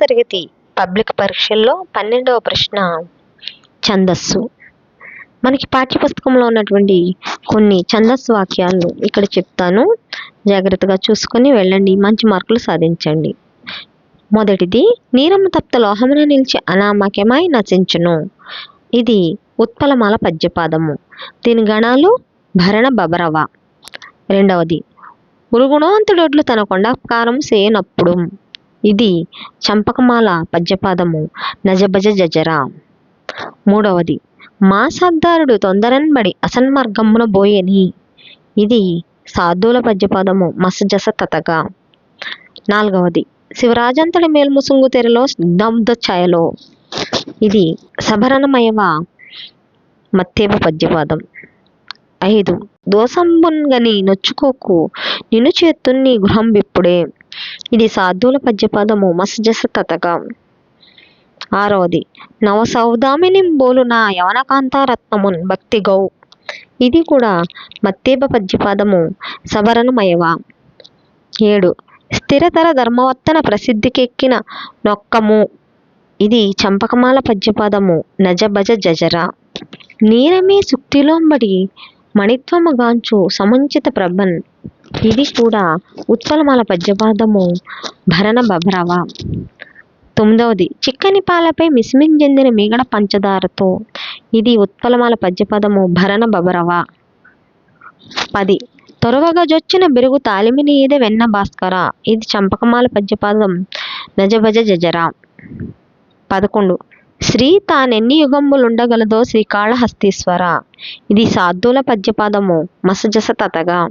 తరగతి పబ్లిక్ పరీక్షల్లో పన్నెండవ ప్రశ్న ఛందస్సు. మనకి పాఠ్యపుస్తకంలో ఉన్నటువంటి కొన్ని ఛందస్సు వాక్యాలను ఇక్కడ చెప్తాను. జాగ్రత్తగా చూసుకొని వెళ్ళండి మంచి మార్కులు సాధించండి. మొదటిది నీరమ్మ తప్త లోహమున నిలిచి అనామకమై నశించును. ఇది ఉత్పలమాల పద్యపాదము. దీని గణాలు భరణ బబరవ. రెండవది ఉరుగుణవంతుడొడ్లు తన కొండాకారం చేయనప్పుడు ఇది చంపకమాల పద్యపాదము. నజభజ జజరా. మూడవది మాసద్దారుడు తొందరన్బడి అసన్మార్గమున బోయని. ఇది సాధువుల పద్యపాదము మసజస తతగా నాలుగవది శివరాజంతడి మేల్ముసుంగు తెరలో స్నిగ్ధ ఛాయలో. ఇది సభరణమయవ మత్తేవ పద్యపాదం. ఐదు దోసంబున్గని నొచ్చుకోకు నిన్ను చేతున్ని గృహం విప్పుడే ఇది సాధువుల పద్యపదము మసజస తతగా ఆరవది నవసౌదామిని బోలున యవనకాంతారత్నమున్ భక్తి గౌ. ఇది కూడా మత్తేబ పద్యపాదము సవరణమయవ. ఏడు స్థిరతర ధర్మవర్తన ప్రసిద్ధికెక్కిన నొక్కము. ఇది చంపకమాల పద్యపాదము నజభజ జజర. నీరమే సుక్తిలోంబడి మణిత్వముగాంచు సముంచిత ప్రభన్. ఇది కూడా ఉత్పలమాల పద్యపాదము భరణ బభ్రవ తొమ్మిదవది చిక్కని పాలపై మిస్మిన్ చెందిన మిగడ పంచదారతో. ఇది ఉత్పలమాల పద్యపదము భరణ బబరవ పది త్వరగా జొచ్చిన బిరుగు తాలిమిని ఈద వెన్న భాస్కర. ఇది చంపకమాల పద్యపదం నజభజ జజర. పదకొండు శ్రీ తానెన్ని యుగములుండగలదో శ్రీకాళహస్తీశ్వర. ఇది సాధువుల పద్యపదము మసజస తతగా.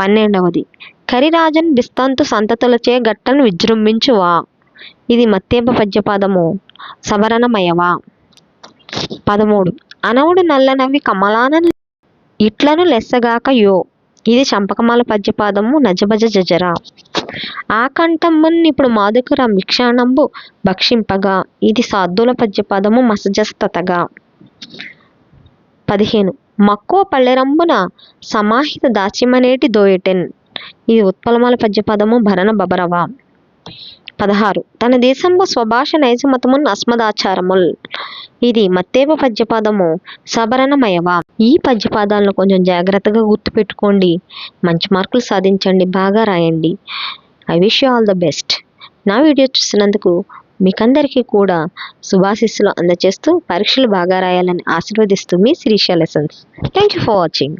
పన్నెండవది. కరిరాజన్ బిస్తంతు సంతతులచే గట్టను విజృంభించువా? ఇది మత్తేప పద్యపాదము. సవరణమయవా? పదమూడు. అనవుడు నల్లనవి కమలాన ఇట్లను లెస్సగాక యో. ఇది చంపకమాల పద్యపాదము నజభజ జజర. ఆ ఇప్పుడు మాధుకర మిక్షాణంబు భక్షింపగా. ఇది సాధుల పద్యపాదము మసజస్తతగా. పదిహేను. మక్కువ పల్లెరంబున సమాహిత దాచిమనేటి దోయటెన్. ఇది ఉత్పలమాల పద్యపదము భరణ బబరవ. పదహారు. తన దేశంబు స్వభాష నైజమతమున్ అస్మదాచారముల్. ఇది మత్తేవ పద్యపాదము సబరణమయవ ఈ పద్యపాదాలను కొంచెం జాగ్రత్తగా గుర్తుపెట్టుకోండి. మంచి మార్కులు సాధించండి. బాగా రాయండి. I wish you all the best. నా వీడియో చూసినందుకు మీకందరికీ కూడా శుభాశిస్సులు అందజేస్తూ పరీక్షలు బాగా రాయాలని ఆశీర్వదిస్తూ మీ Srisha lessons thank you for watching